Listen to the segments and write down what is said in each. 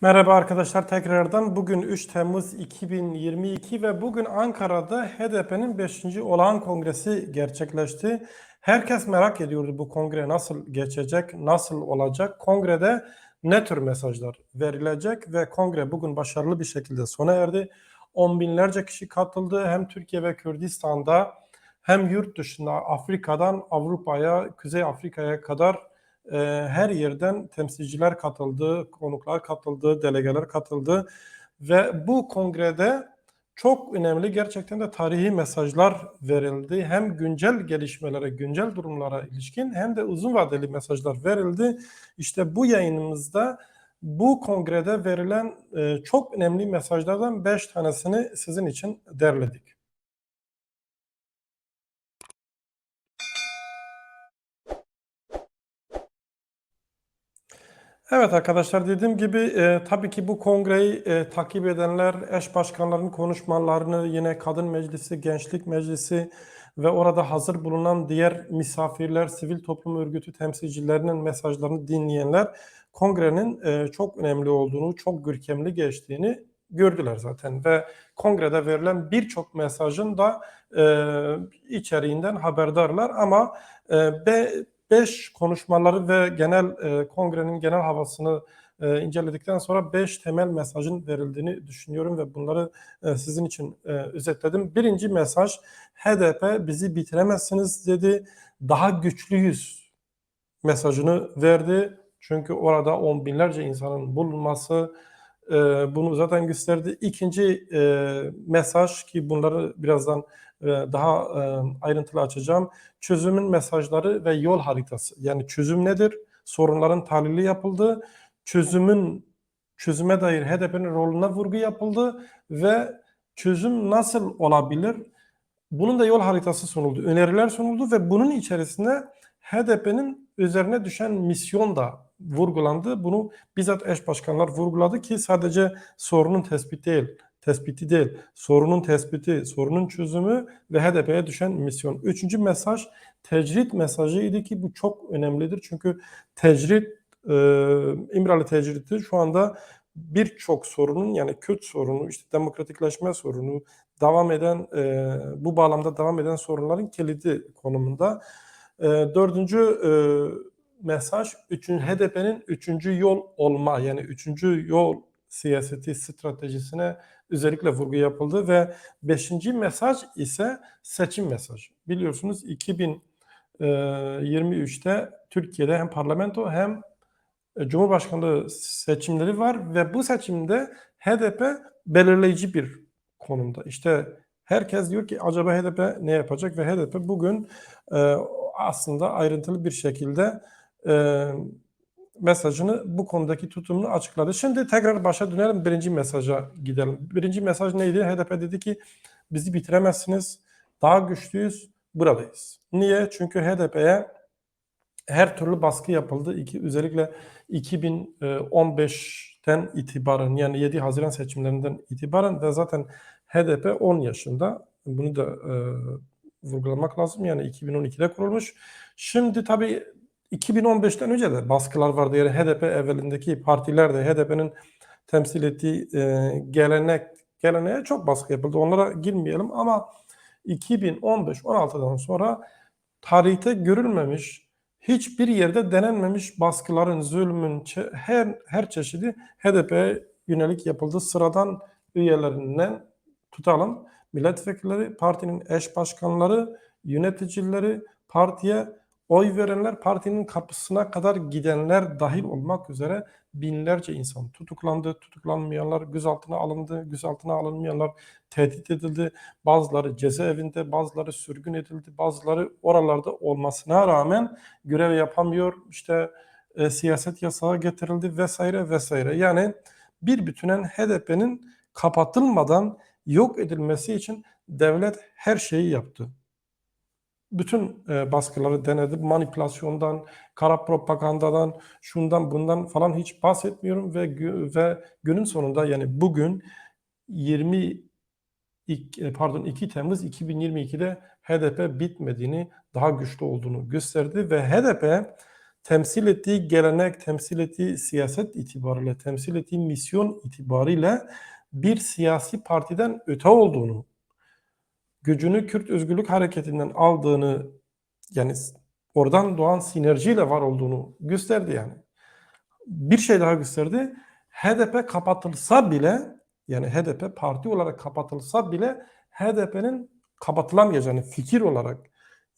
Merhaba arkadaşlar tekrardan bugün 3 Temmuz 2022 ve bugün Ankara'da HDP'nin 5. olağan kongresi gerçekleşti. Herkes merak ediyordu bu kongre nasıl geçecek, nasıl olacak, kongrede ne tür mesajlar verilecek ve kongre bugün başarılı bir şekilde sona erdi. On binlerce kişi katıldı hem Türkiye ve Kürdistan'da hem yurt dışında Afrika'dan Avrupa'ya, Kuzey Afrika'ya kadar e, her yerden temsilciler katıldı, konuklar katıldı, delegeler katıldı ve bu kongrede çok önemli gerçekten de tarihi mesajlar verildi. Hem güncel gelişmelere, güncel durumlara ilişkin hem de uzun vadeli mesajlar verildi. İşte bu yayınımızda bu kongrede verilen e, çok önemli mesajlardan 5 tanesini sizin için derledik. Evet arkadaşlar dediğim gibi e, tabii ki bu kongreyi e, takip edenler eş başkanların konuşmalarını yine kadın meclisi, gençlik meclisi ve orada hazır bulunan diğer misafirler, sivil toplum örgütü temsilcilerinin mesajlarını dinleyenler kongrenin e, çok önemli olduğunu, çok görkemli geçtiğini gördüler zaten ve kongrede verilen birçok mesajın da e, içeriğinden haberdarlar. Ama e, be, 5 konuşmaları ve genel e, kongrenin genel havasını e, inceledikten sonra 5 temel mesajın verildiğini düşünüyorum ve bunları e, sizin için e, özetledim. Birinci mesaj HDP bizi bitiremezsiniz dedi. Daha güçlüyüz mesajını verdi. Çünkü orada on binlerce insanın bulunması e, bunu zaten gösterdi. İkinci e, mesaj ki bunları birazdan daha e, ayrıntılı açacağım. Çözümün mesajları ve yol haritası. Yani çözüm nedir? Sorunların tahlili yapıldı. Çözümün çözüme dair HDP'nin rolüne vurgu yapıldı ve çözüm nasıl olabilir? Bunun da yol haritası sunuldu. Öneriler sunuldu ve bunun içerisinde HDP'nin üzerine düşen misyon da vurgulandı. Bunu bizzat eş başkanlar vurguladı ki sadece sorunun tespiti değil, tespiti değil, sorunun tespiti, sorunun çözümü ve HDP'ye düşen misyon. Üçüncü mesaj tecrit mesajıydı ki bu çok önemlidir. Çünkü tecrit, e, İmralı tecriti şu anda birçok sorunun yani Kürt sorunu, işte demokratikleşme sorunu, devam eden e, bu bağlamda devam eden sorunların kilidi konumunda. E, dördüncü e, mesaj üçün, HDP'nin üçüncü yol olma yani üçüncü yol siyaseti stratejisine özellikle vurgu yapıldı ve beşinci mesaj ise seçim mesajı. Biliyorsunuz 2023'te Türkiye'de hem parlamento hem Cumhurbaşkanlığı seçimleri var ve bu seçimde HDP belirleyici bir konumda. İşte herkes diyor ki acaba HDP ne yapacak ve HDP bugün e, aslında ayrıntılı bir şekilde e, mesajını bu konudaki tutumunu açıkladı. Şimdi tekrar başa dönelim birinci mesaja gidelim. Birinci mesaj neydi? HDP dedi ki bizi bitiremezsiniz. Daha güçlüyüz. Buradayız. Niye? Çünkü HDP'ye her türlü baskı yapıldı. İki, özellikle 2015'ten itibaren yani 7 Haziran seçimlerinden itibaren ve zaten HDP 10 yaşında. Bunu da e, vurgulamak lazım. Yani 2012'de kurulmuş. Şimdi tabii 2015'ten önce de baskılar vardı. Yani HDP evvelindeki partiler de HDP'nin temsil ettiği e, gelenek geleneğe çok baskı yapıldı. Onlara girmeyelim ama 2015-16'dan sonra tarihte görülmemiş, hiçbir yerde denenmemiş baskıların, zulmün her her çeşidi HDP'ye yönelik yapıldı. Sıradan üyelerinden tutalım. Milletvekilleri, partinin eş başkanları, yöneticileri, partiye Oy verenler partinin kapısına kadar gidenler dahil olmak üzere binlerce insan tutuklandı, tutuklanmayanlar gözaltına alındı, gözaltına alınmayanlar tehdit edildi. Bazıları cezaevinde, bazıları sürgün edildi, bazıları oralarda olmasına rağmen görev yapamıyor. İşte e, siyaset yasağı getirildi vesaire vesaire. Yani bir bütünen HDP'nin kapatılmadan yok edilmesi için devlet her şeyi yaptı bütün e, baskıları denedi. Manipülasyondan, kara propagandadan, şundan bundan falan hiç bahsetmiyorum ve ve günün sonunda yani bugün 20 e, pardon 2 Temmuz 2022'de HDP bitmediğini, daha güçlü olduğunu gösterdi ve HDP temsil ettiği gelenek, temsil ettiği siyaset itibariyle, temsil ettiği misyon itibariyle bir siyasi partiden öte olduğunu, gücünü Kürt Özgürlük Hareketi'nden aldığını yani oradan doğan sinerjiyle var olduğunu gösterdi yani. Bir şey daha gösterdi. HDP kapatılsa bile yani HDP parti olarak kapatılsa bile HDP'nin kapatılamayacağını fikir olarak,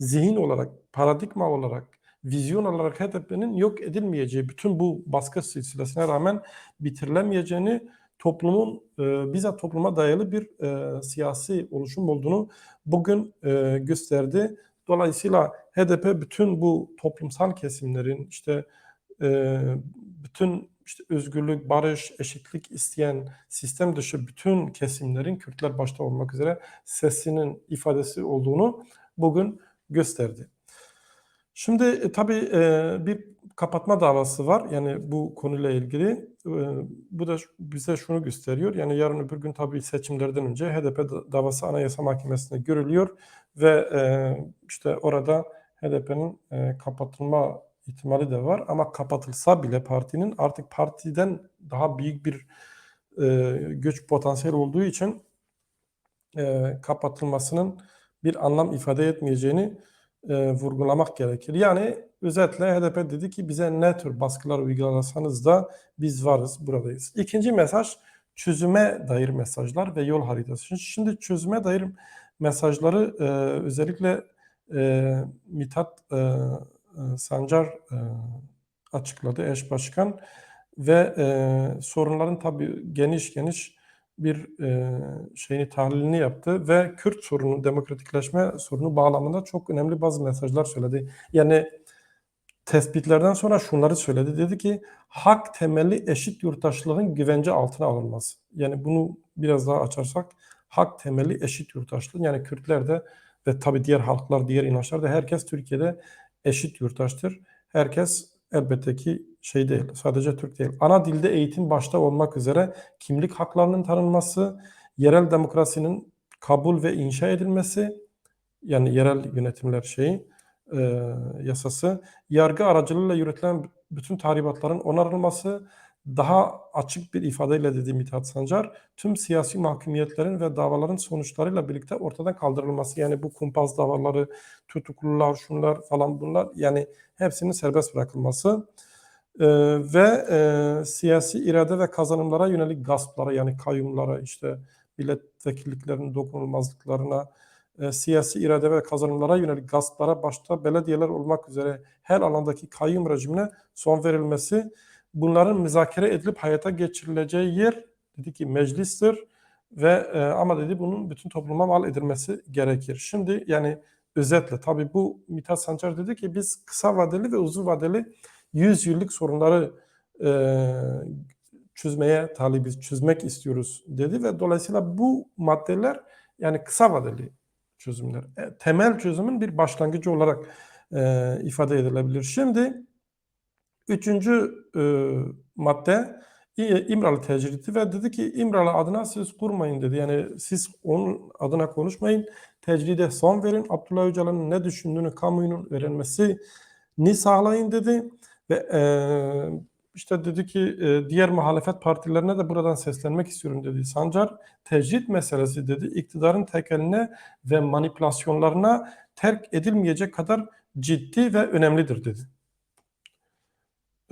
zihin olarak, paradigma olarak, vizyon olarak HDP'nin yok edilmeyeceği, bütün bu baskı silsilesine rağmen bitirilemeyeceğini toplumun e, bizzat topluma dayalı bir e, siyasi oluşum olduğunu bugün e, gösterdi. Dolayısıyla HDP bütün bu toplumsal kesimlerin işte e, bütün işte özgürlük, barış, eşitlik isteyen sistem dışı bütün kesimlerin Kürtler başta olmak üzere sesinin ifadesi olduğunu bugün gösterdi. Şimdi e, tabii e, bir kapatma davası var yani bu konuyla ilgili. E, bu da bize şunu gösteriyor. Yani yarın öbür gün tabii seçimlerden önce HDP da- davası Anayasa Mahkemesi'nde görülüyor ve işte orada HDP'nin kapatılma ihtimali de var ama kapatılsa bile partinin artık partiden daha büyük bir güç potansiyel olduğu için kapatılmasının bir anlam ifade etmeyeceğini e, vurgulamak gerekir. Yani özetle HDP dedi ki bize ne tür baskılar uygulasanız da biz varız, buradayız. İkinci mesaj çözüme dair mesajlar ve yol haritası. Şimdi çözüme dair mesajları e, özellikle e, Mithat e, e, Sancar e, açıkladı eş başkan ve e, sorunların tabii geniş geniş bir e, şeyini tahlilini yaptı ve Kürt sorunu, demokratikleşme sorunu bağlamında çok önemli bazı mesajlar söyledi. Yani tespitlerden sonra şunları söyledi. Dedi ki hak temelli eşit yurttaşlığın güvence altına alınması. Yani bunu biraz daha açarsak hak temelli eşit yurttaşlık yani Kürtler de ve tabii diğer halklar, diğer inançlar da herkes Türkiye'de eşit yurttaştır. Herkes elbette ki şey değil, sadece Türk değil. Ana dilde eğitim başta olmak üzere kimlik haklarının tanınması, yerel demokrasinin kabul ve inşa edilmesi, yani yerel yönetimler şeyi, e, yasası, yargı aracılığıyla yürütülen bütün tahribatların onarılması, daha açık bir ifadeyle dedi Mithat Sancar, tüm siyasi mahkumiyetlerin ve davaların sonuçlarıyla birlikte ortadan kaldırılması. Yani bu kumpas davaları, tutuklular, şunlar falan bunlar yani hepsinin serbest bırakılması Ee, ve e, siyasi irade ve kazanımlara yönelik gasplara yani kayyumlara işte milletvekilliklerinin dokunulmazlıklarına e, siyasi irade ve kazanımlara yönelik gasplara başta belediyeler olmak üzere her alandaki kayyum rejimine son verilmesi bunların müzakere edilip hayata geçirileceği yer dedi ki meclistir ve e, ama dedi bunun bütün topluma mal edilmesi gerekir. Şimdi yani özetle tabii bu Mithat Sancar dedi ki biz kısa vadeli ve uzun vadeli 100 yıllık sorunları e, çözmeye talibiz, çözmek istiyoruz dedi ve dolayısıyla bu maddeler yani kısa vadeli çözümler. E, temel çözümün bir başlangıcı olarak e, ifade edilebilir. Şimdi üçüncü e, madde İmralı tecridi ve dedi ki İmralı adına siz kurmayın dedi. Yani siz onun adına konuşmayın. Tecride son verin. Abdullah Öcalan'ın ne düşündüğünü kamuoyunun öğrenmesini sağlayın dedi. Ve e, işte dedi ki e, diğer muhalefet partilerine de buradan seslenmek istiyorum dedi. Sancar tecrit meselesi dedi iktidarın tekeline ve manipülasyonlarına terk edilmeyecek kadar ciddi ve önemlidir dedi.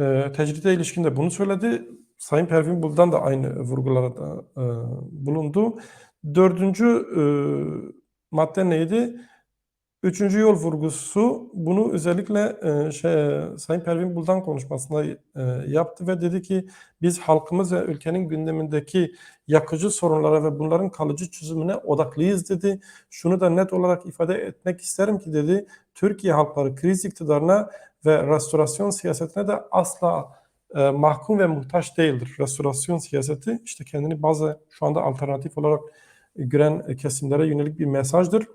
E, tecride ilişkin de bunu söyledi. Sayın Pervin Buldan da aynı vurgularda e, bulundu. Dördüncü e, madde neydi? Üçüncü yol vurgusu bunu özellikle e, şey, Sayın Pervin Buldan konuşmasında e, yaptı ve dedi ki biz halkımız ve ülkenin gündemindeki yakıcı sorunlara ve bunların kalıcı çözümüne odaklıyız dedi. Şunu da net olarak ifade etmek isterim ki dedi Türkiye halkları kriz iktidarına ve restorasyon siyasetine de asla e, mahkum ve muhtaç değildir. Restorasyon siyaseti işte kendini bazı şu anda alternatif olarak gören kesimlere yönelik bir mesajdır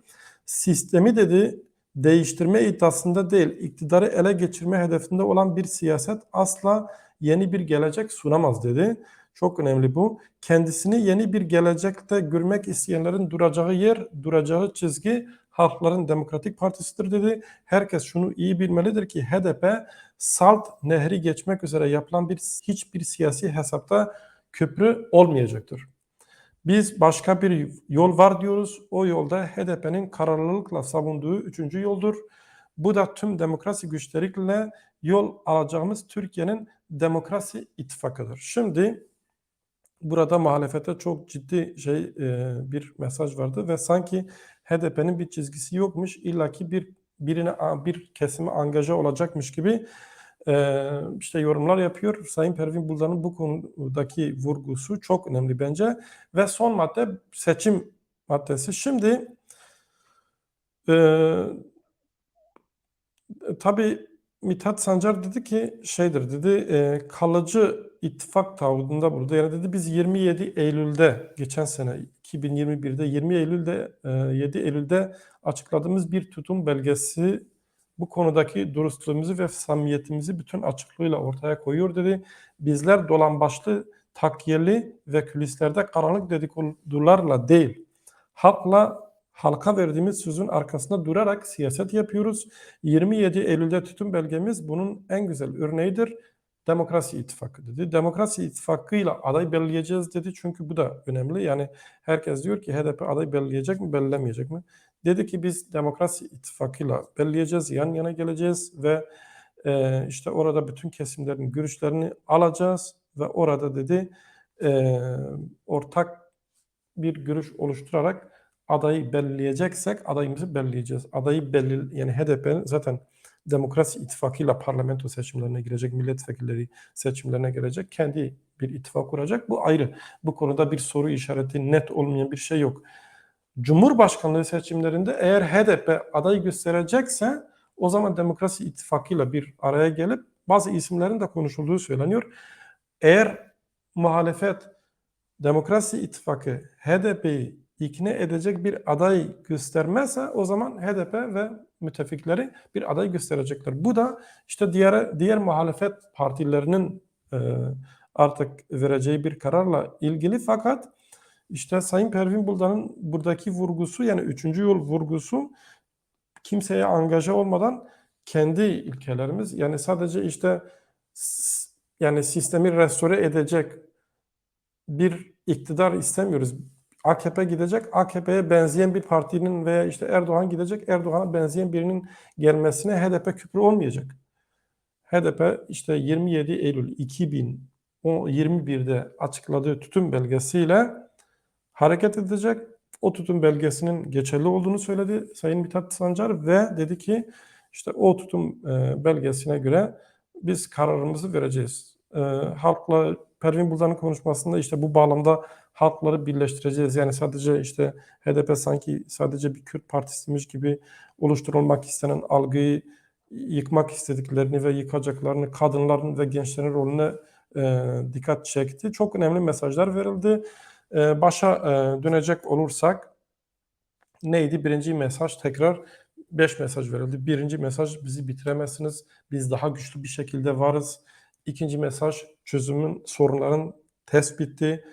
sistemi dedi değiştirme iddiasında değil, iktidarı ele geçirme hedefinde olan bir siyaset asla yeni bir gelecek sunamaz dedi. Çok önemli bu. Kendisini yeni bir gelecekte görmek isteyenlerin duracağı yer, duracağı çizgi Halkların Demokratik Partisi'dir dedi. Herkes şunu iyi bilmelidir ki HDP Salt Nehri geçmek üzere yapılan bir hiçbir siyasi hesapta köprü olmayacaktır. Biz başka bir yol var diyoruz. O yolda HDP'nin kararlılıkla savunduğu üçüncü yoldur. Bu da tüm demokrasi güçleriyle yol alacağımız Türkiye'nin demokrasi ittifakıdır. Şimdi burada muhalefete çok ciddi şey e, bir mesaj vardı ve sanki HDP'nin bir çizgisi yokmuş. illaki bir birine bir kesime angaja olacakmış gibi e, işte yorumlar yapıyor. Sayın Pervin Buldan'ın bu konudaki vurgusu çok önemli bence. Ve son madde seçim maddesi. Şimdi e, tabii Mithat Sancar dedi ki şeydir dedi e, kalıcı ittifak tavrında burada yani dedi biz 27 Eylül'de geçen sene 2021'de 20 Eylül'de e, 7 Eylül'de açıkladığımız bir tutum belgesi bu konudaki dürüstlüğümüzü ve samimiyetimizi bütün açıklığıyla ortaya koyuyor dedi. Bizler dolambaçlı, takyeli ve kulislerde karanlık dedikodularla değil, halkla halka verdiğimiz sözün arkasında durarak siyaset yapıyoruz. 27 Eylül'de tutum belgemiz bunun en güzel örneğidir. Demokrasi İttifakı dedi. Demokrasi İttifakı'yla aday belirleyeceğiz dedi. Çünkü bu da önemli. Yani herkes diyor ki HDP aday belirleyecek mi, belirlemeyecek mi? Dedi ki biz Demokrasi İttifakı'yla belirleyeceğiz, yan yana geleceğiz ve e, işte orada bütün kesimlerin görüşlerini alacağız ve orada dedi e, ortak bir görüş oluşturarak adayı belirleyeceksek adayımızı belirleyeceğiz. Adayı belli yani HDP zaten Demokrasi İttifakı'yla parlamento seçimlerine girecek, milletvekilleri seçimlerine girecek. Kendi bir ittifak kuracak. Bu ayrı. Bu konuda bir soru işareti net olmayan bir şey yok. Cumhurbaşkanlığı seçimlerinde eğer HDP aday gösterecekse o zaman Demokrasi İttifakı'yla bir araya gelip bazı isimlerin de konuşulduğu söyleniyor. Eğer muhalefet Demokrasi İttifakı HDP'yi ikna edecek bir aday göstermezse o zaman HDP ve müttefikleri bir aday gösterecekler. Bu da işte diğer diğer muhalefet partilerinin e, artık vereceği bir kararla ilgili fakat işte Sayın Pervin Buldan'ın buradaki vurgusu yani üçüncü yol vurgusu kimseye angaja olmadan kendi ilkelerimiz yani sadece işte yani sistemi restore edecek bir iktidar istemiyoruz. AKP gidecek, AKP'ye benzeyen bir partinin veya işte Erdoğan gidecek, Erdoğan'a benzeyen birinin gelmesine HDP küpür olmayacak. HDP işte 27 Eylül 2021'de açıkladığı tutum belgesiyle hareket edecek. O tutum belgesinin geçerli olduğunu söyledi Sayın Mithat Sancar ve dedi ki işte o tutum e, belgesine göre biz kararımızı vereceğiz. E, halkla Pervin Buldan'ın konuşmasında işte bu bağlamda halkları birleştireceğiz. Yani sadece işte HDP sanki sadece bir Kürt partisiymiş gibi oluşturulmak istenen algıyı yıkmak istediklerini ve yıkacaklarını, kadınların ve gençlerin rolüne e, dikkat çekti. Çok önemli mesajlar verildi. E, başa e, dönecek olursak neydi? Birinci mesaj tekrar beş mesaj verildi. Birinci mesaj bizi bitiremezsiniz. Biz daha güçlü bir şekilde varız. İkinci mesaj çözümün sorunların tespiti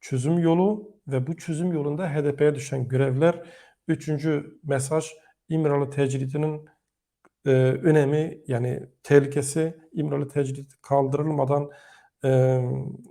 çözüm yolu ve bu çözüm yolunda HDP'ye düşen görevler. Üçüncü mesaj İmralı tecridinin e, önemi yani tehlikesi İmralı tecrid kaldırılmadan e,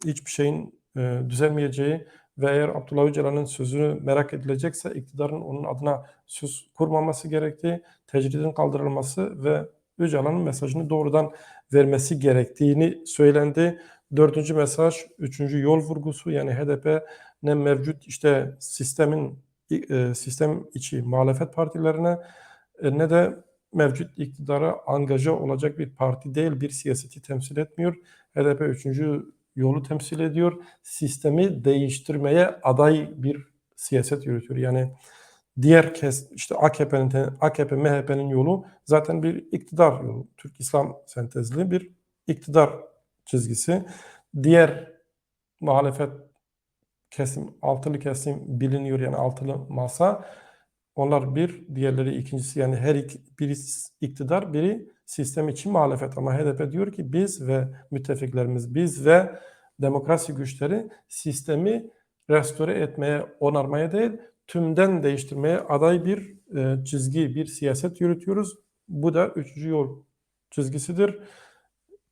hiçbir şeyin e, düzelmeyeceği ve eğer Abdullah Öcalan'ın sözünü merak edilecekse iktidarın onun adına söz kurmaması gerektiği, tecridin kaldırılması ve Öcalan'ın mesajını doğrudan vermesi gerektiğini söylendi. Dördüncü mesaj, üçüncü yol vurgusu yani HDP ne mevcut işte sistemin e, sistem içi muhalefet partilerine e, ne de mevcut iktidara angaja olacak bir parti değil, bir siyaseti temsil etmiyor. HDP üçüncü yolu temsil ediyor. Sistemi değiştirmeye aday bir siyaset yürütüyor. Yani diğer kes işte AKP'nin AKP MHP'nin yolu zaten bir iktidar yolu. Türk İslam sentezli bir iktidar çizgisi. Diğer muhalefet kesim, altılı kesim biliniyor yani altılı masa. Onlar bir, diğerleri ikincisi yani her iki, biri iktidar, biri sistem için muhalefet. Ama HDP diyor ki biz ve müttefiklerimiz, biz ve demokrasi güçleri sistemi restore etmeye, onarmaya değil, tümden değiştirmeye aday bir e, çizgi, bir siyaset yürütüyoruz. Bu da üçüncü yol çizgisidir.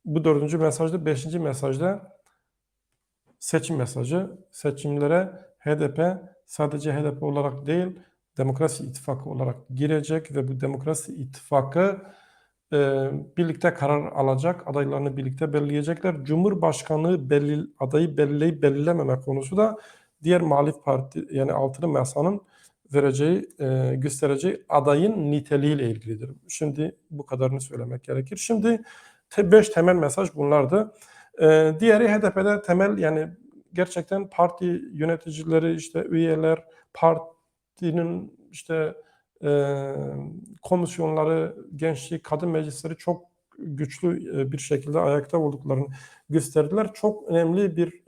Bu dördüncü mesajda, beşinci mesajda seçim mesajı. Seçimlere HDP sadece HDP olarak değil, Demokrasi İttifakı olarak girecek ve bu Demokrasi İttifakı e, birlikte karar alacak, adaylarını birlikte belirleyecekler. Cumhurbaşkanlığı belli, adayı belirleyip belirlememe konusu da diğer muhalif parti yani altılı masanın vereceği, e, göstereceği adayın niteliğiyle ilgilidir. Şimdi bu kadarını söylemek gerekir. Şimdi te, beş temel mesaj bunlardı. Diğeri HDP'de temel yani gerçekten parti yöneticileri, işte üyeler, partinin işte komisyonları, gençlik, kadın meclisleri çok güçlü bir şekilde ayakta olduklarını gösterdiler. Çok önemli bir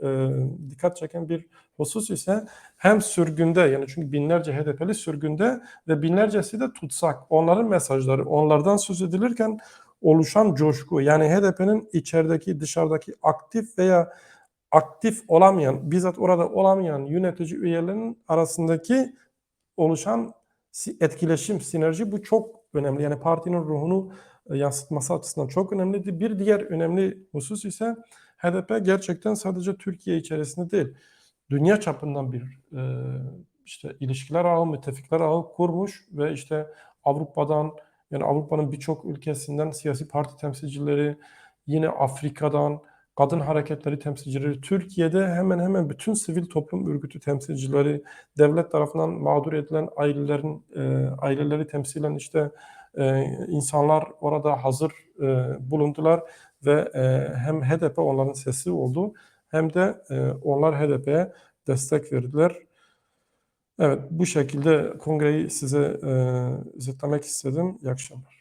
dikkat çeken bir husus ise hem sürgünde yani çünkü binlerce HDP'li sürgünde ve binlercesi de tutsak. Onların mesajları, onlardan söz edilirken oluşan coşku yani HDP'nin içerideki dışarıdaki aktif veya aktif olamayan, bizzat orada olamayan yönetici üyelerinin arasındaki oluşan etkileşim, sinerji bu çok önemli. Yani partinin ruhunu e, yansıtması açısından çok önemliydi. Bir diğer önemli husus ise HDP gerçekten sadece Türkiye içerisinde değil, dünya çapından bir e, işte ilişkiler ağı, müttefikler ağı kurmuş ve işte Avrupa'dan yani Avrupa'nın birçok ülkesinden siyasi parti temsilcileri, yine Afrika'dan, kadın hareketleri temsilcileri, Türkiye'de hemen hemen bütün sivil toplum örgütü temsilcileri, devlet tarafından mağdur edilen ailelerin e, aileleri temsilen işte e, insanlar orada hazır e, bulundular ve e, hem HDP onların sesi oldu hem de e, onlar HDP'ye destek verdiler. Evet bu şekilde kongreyi size e, özetlemek istedim. İyi akşamlar.